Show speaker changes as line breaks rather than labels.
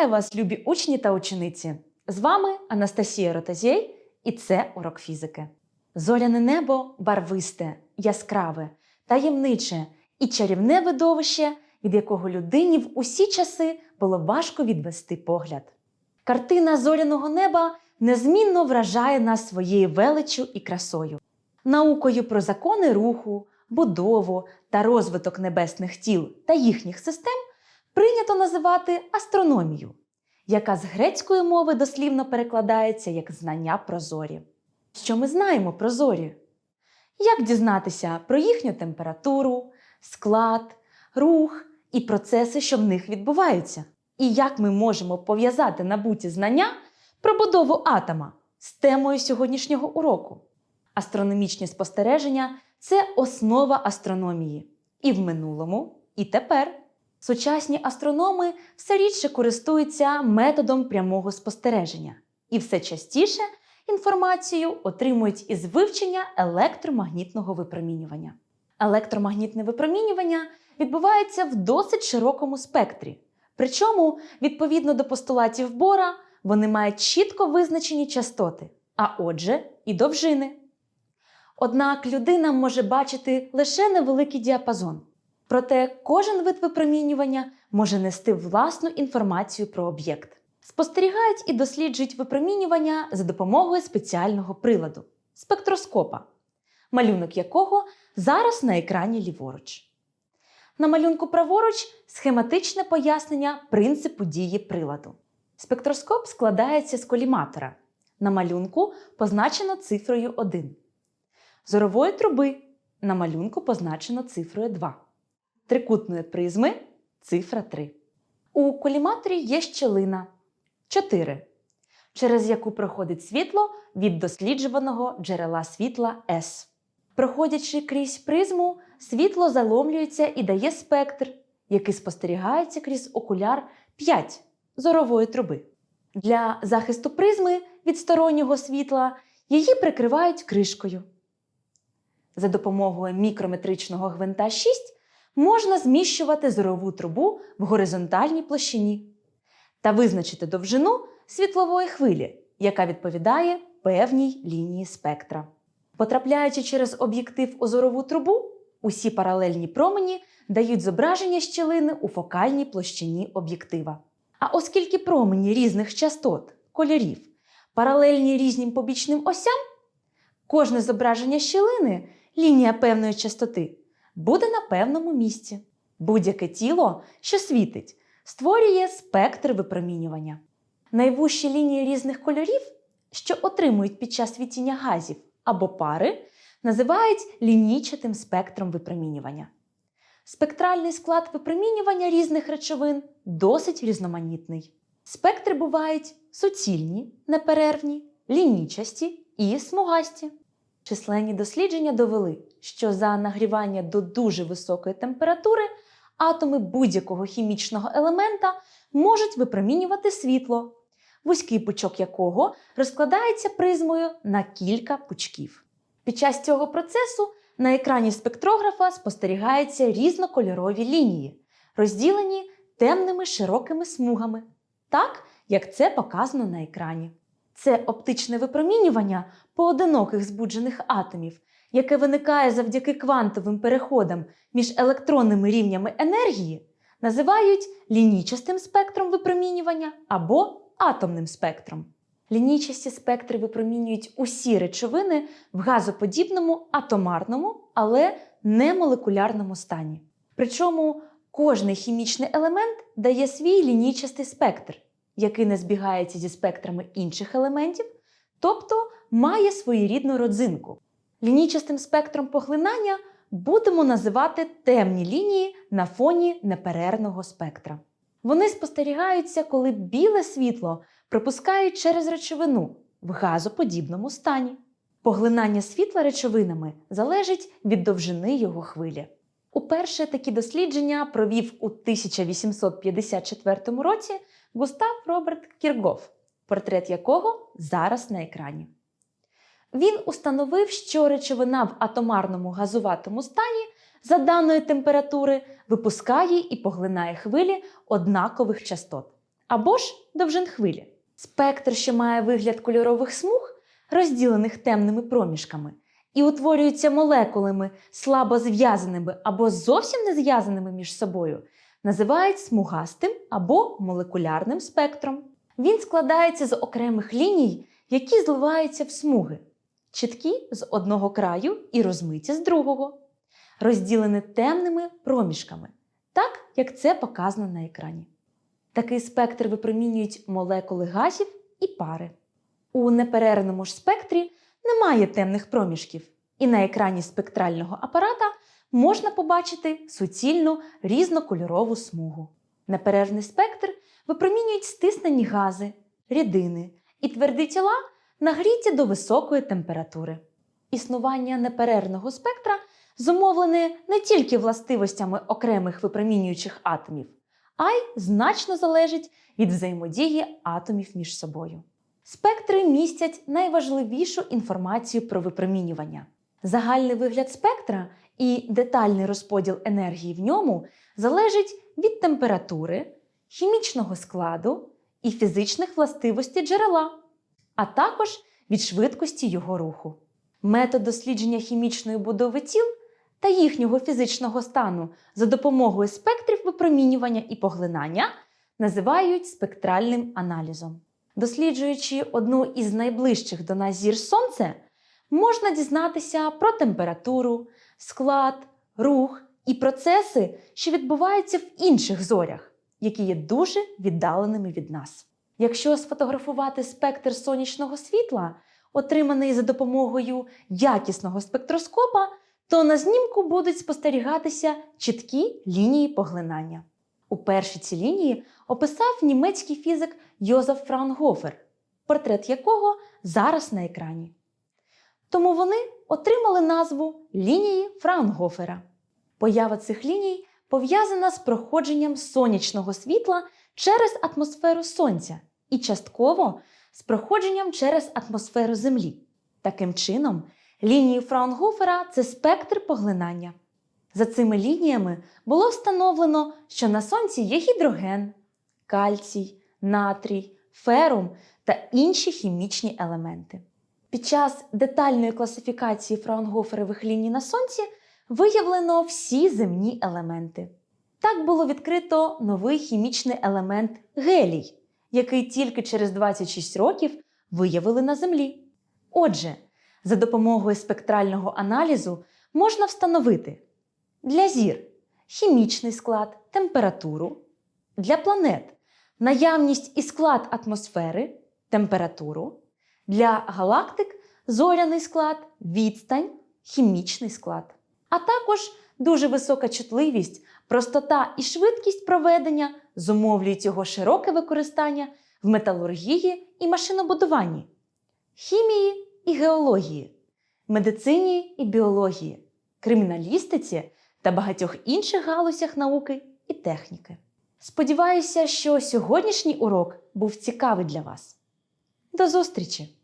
Вітаю вас, любі учні та учениці! З вами Анастасія Ротазєй, і це урок фізики. Зоряне небо барвисте, яскраве, таємниче і чарівне видовище, від якого людині в усі часи було важко відвести погляд. Картина зоряного неба незмінно вражає нас своєю величчю і красою, наукою про закони руху, будову та розвиток небесних тіл та їхніх систем прийнято називати астрономію, яка з грецької мови дослівно перекладається як знання про зорі. Що ми знаємо про зорі? Як дізнатися про їхню температуру, склад, рух і процеси, що в них відбуваються? І як ми можемо пов'язати набуті знання про будову атома з темою сьогоднішнього уроку? Астрономічні спостереження це основа астрономії і в минулому, і тепер. Сучасні астрономи все рідше користуються методом прямого спостереження і все частіше інформацію отримують із вивчення електромагнітного випромінювання. Електромагнітне випромінювання відбувається в досить широкому спектрі. Причому, відповідно до постулатів Бора, вони мають чітко визначені частоти, а отже, і довжини. Однак людина може бачити лише невеликий діапазон. Проте кожен вид випромінювання може нести власну інформацію про об'єкт. Спостерігають і досліджують випромінювання за допомогою спеціального приладу спектроскопа, малюнок якого зараз на екрані ліворуч. На малюнку праворуч схематичне пояснення принципу дії приладу. Спектроскоп складається з коліматора. На малюнку позначено цифрою 1. Зорової труби на малюнку позначено цифрою 2 трикутної призми цифра 3. У коліматорі є щелина 4, через яку проходить світло від досліджуваного джерела світла S. Проходячи крізь призму, світло заломлюється і дає спектр, який спостерігається крізь окуляр 5 зорової труби. Для захисту призми від стороннього світла її прикривають кришкою. За допомогою мікрометричного гвинта 6 можна зміщувати зорову трубу в горизонтальній площині та визначити довжину світлової хвилі, яка відповідає певній лінії спектра. Потрапляючи через об'єктив у зорову трубу, усі паралельні промені дають зображення щілини у фокальній площині об'єктива. А оскільки промені різних частот, кольорів, паралельні різним побічним осям, кожне зображення щілини, лінія певної частоти, буде на певному місці. Будь-яке тіло, що світить, створює спектр випромінювання. Найвужчі лінії різних кольорів, що отримують під час світіння газів або пари, називають лінійчатим спектром випромінювання. Спектральний склад випромінювання різних речовин досить різноманітний. Спектри бувають суцільні, неперервні, лінійчасті і смугасті. Численні дослідження довели, що за нагрівання до дуже високої температури атоми будь-якого хімічного елемента можуть випромінювати світло, вузький пучок якого розкладається призмою на кілька пучків. Під час цього процесу на екрані спектрографа спостерігаються різнокольорові лінії, розділені темними широкими смугами, так як це показано на екрані. Це оптичне випромінювання поодиноких збуджених атомів, яке виникає завдяки квантовим переходам між електронними рівнями енергії, називають лінійчастим спектром випромінювання або атомним спектром. Лінійчасті спектри випромінюють усі речовини в газоподібному атомарному, але не молекулярному стані. Причому кожний хімічний елемент дає свій лінійчастий спектр, який не збігається зі спектрами інших елементів, тобто має своєрідну родзинку. Лінійчастим спектром поглинання будемо називати темні лінії на фоні неперервного спектра. Вони спостерігаються, коли біле світло пропускають через речовину в газоподібному стані. Поглинання світла речовинами залежить від довжини його хвилі. Уперше такі дослідження провів у 1854 році Густав Роберт Кіргоф, портрет якого зараз на екрані. Він установив, що речовина в атомарному газуватому стані за даної температури випускає і поглинає хвилі однакових частот, або ж довжин хвилі. Спектр, що має вигляд кольорових смуг, розділених темними проміжками, і утворюються молекулами, слабо зв'язаними або зовсім не зв'язаними між собою, називають смугастим або молекулярним спектром. Він складається з окремих ліній, які зливаються в смуги, чіткі з одного краю і розмиті з другого, розділені темними проміжками, так як це показано на екрані. Такий спектр випромінюють молекули газів і пари. У неперервному ж спектрі немає темних проміжків, і на екрані спектрального апарата можна побачити суцільну різнокольорову смугу. Неперервний спектр випромінюють стиснені гази, рідини і тверді тіла, нагріті до високої температури. Існування неперервного спектра зумовлене не тільки властивостями окремих випромінюючих атомів, а й значно залежить від взаємодії атомів між собою. Спектри містять найважливішу інформацію про випромінювання. Загальний вигляд спектра і детальний розподіл енергії в ньому залежить від температури, хімічного складу і фізичних властивостей джерела, а також від швидкості його руху. Метод дослідження хімічної будови тіл та їхнього фізичного стану за допомогою спектрів випромінювання і поглинання називають спектральним аналізом. Досліджуючи одну із найближчих до нас зір Сонце, можна дізнатися про температуру, склад, рух і процеси, що відбуваються в інших зорях, які є дуже віддаленими від нас. Якщо сфотографувати спектр сонячного світла, отриманий за допомогою якісного спектроскопа, то на знімку будуть спостерігатися чіткі лінії поглинання. Уперше ці лінії описав німецький фізик Йозеф Фраунгофер, портрет якого зараз на екрані. Тому вони отримали назву лінії Фраунгофера. Поява цих ліній пов'язана з проходженням сонячного світла через атмосферу Сонця і частково з проходженням через атмосферу Землі. Таким чином, лінії Фраунгофера це спектр поглинання. За цими лініями було встановлено, що на Сонці є гідроген, кальцій, натрій, ферум та інші хімічні елементи. Під час детальної класифікації фраунгоферових ліній на Сонці виявлено всі земні елементи. Так було відкрито новий хімічний елемент гелій, який тільки через 26 років виявили на Землі. Отже, за допомогою спектрального аналізу можна встановити для зір хімічний склад, температуру, для планет наявність і склад атмосфери, температуру, для галактик зоряний склад, відстань, хімічний склад, а також дуже висока чутливість, простота і швидкість проведення зумовлюють його широке використання в металургії і машинобудуванні, хімії і геології, медицині і біології, криміналістиці та багатьох інших галузях науки і техніки. Сподіваюся, що сьогоднішній урок був цікавий для вас. До зустрічі!